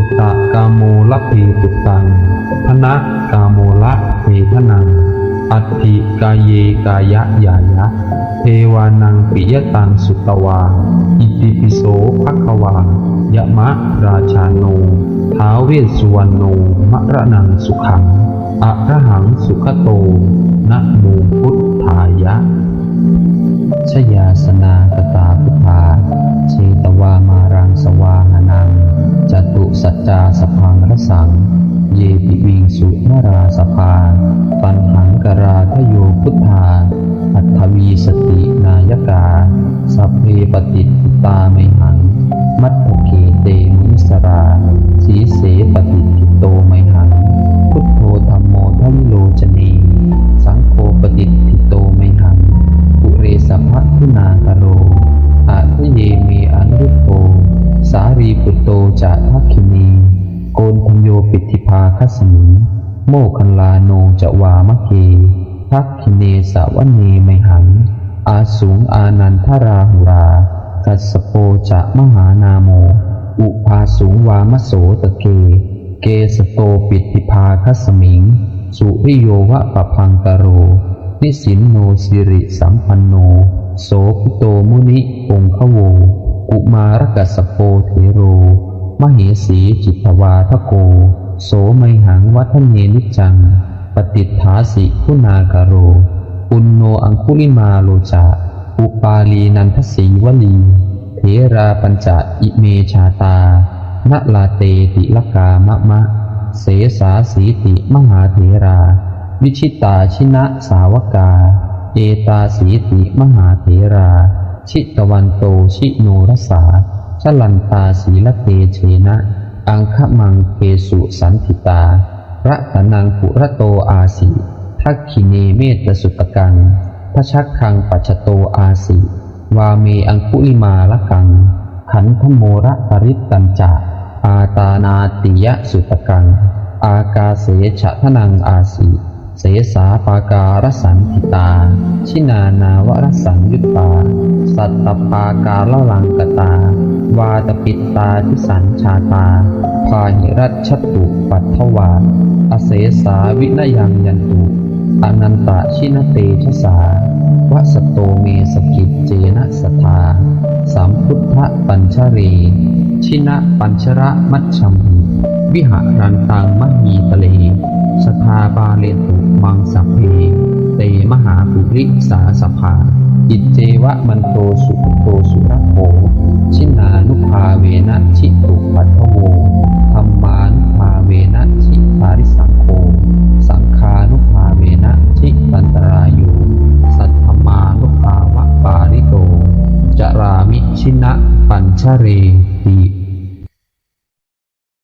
ปุตตะกาโมละเพปุตตังธนะกาโมละเพทนัง อัตถิกายเยกายะยายะ เทวานังปิยตังสุตวา อิติปิโสภควายะมะราชาโนท้าวเวสสุวรรณโนมะระนังสุขังอะระหังสุขโตนะโมพุทธาย จาสพังรสัง เยปิวิงสุนราสภา ปันหังกราทโยพุทธา อัตถวีสตินายกา สัพเพปฏิทิตาไมหัง มัตถเกเตมุสรา สีเสปฏิทิโตไมหัง พุทโธธรรมโมทัมโลจเนสังโฆปฏิทิโตไมหังปุเรสภะคุณากโรอาทเยเมอนุรุโตสารีปุตโตจะทักขินี โกนทัญโยปิติภาคสมิงโมคันลาโนจะวามะเกทักขิเนสาวเนไมหัง อาสูงอานันทราหุรากัสโปจะมหานาโม อุภาสูงวามโสตะเก เกสโตปิติภาคสมิง สุริโยวะปะพังกโร นิสินโนสิริสัมปันโน โสภิโตมุนิองคโวกุมารกัสโปเทโร มเหสีจิตวาทโก โสไมหังวัฒเนนิจัง ปฏิฐาสิคุณากโร ปุณโนอังคุลิมาโลจาอุปาลีนันทสีวลีเถราปัญจอิเมชาตานลาเตติลกามะมะ เสสาสีติมหาเถรา วิชิตาชินะสาวกา เอตาสีติมหาเถรา ชิตวันโตชิโนรสา ชลันตาสีละเตเชนะ อังคมังเกสุสันติตาพระตนังปุระโตอาสีทักขิเนเมตสุตกังพระชักคังปัจโตอาสีวาเมอังคุลิมาละกัง ขันธโมระปริตตัญจาอาตานาติยะสุตกัง อากาเสฉะทนังอาสีเสสาปาการสันติตา ชินานาวรสังยุตตา สัตตปาการละลังกตา วาตปิตาทิสันชาตา พาหิรัชชตุปัทถวาอเสสาวินยังยันตุอนันตะชินเตชะสาวสโตเมสกิจเจนะสทาสัมพุทธปัญชรีชินะปัญชระมัชชมวิหารันตังมหีตะเลสทาบาเลตุมังสัพเพเตมหาปุริสาสภาอิจเจวะมันโตสุโตสุรโภ นุภ